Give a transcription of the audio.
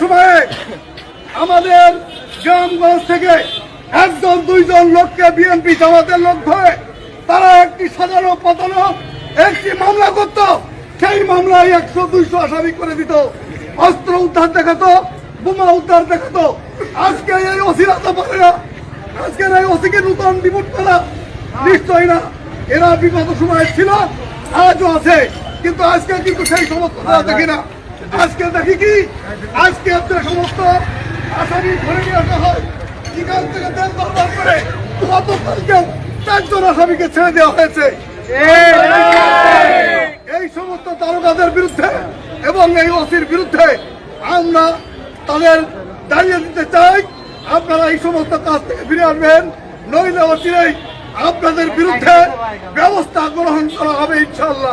সময়ে আমাদের গ্রামগঞ্জ থেকে একজন দুইজন লোককে বিএনপি জামাতের লোক ধরে তারা একটি সাজানো পাতানো একটি মামলা করত। সেই মামলায় একশো, দুইশো আসামি করে দিত। অস্ত্র উদ্ধার দেখাতো, বোমা উদ্ধার দেখাতো। আজকে এই অসিরা তো পারে না। আজকের এই অসিকে নূতন রিপোর্ট করা নিশ্চয় না। এরা বিগত সময় ছিল, আজও আছে। কিন্তু আজকে কিন্তু সেই সমস্ত দেখি না। আজকে দেখি কি? আজকে যে সমস্ত আসামি ধরে নিয়ে আসা হয়। থেকে ছেড়ে দেওয়া হয়েছে। এই সমস্ত তারকাদের বিরুদ্ধে এবং এই বিরুদ্ধে তাদের দাঁড়িয়ে দিতে চাই। আপনারা এই সমস্ত কাজ থেকে ফিরে আসবেন। নইলে অচিরেই আপনাদের বিরুদ্ধে ব্যবস্থা গ্রহণ করা হবে ইনশাল্লাহ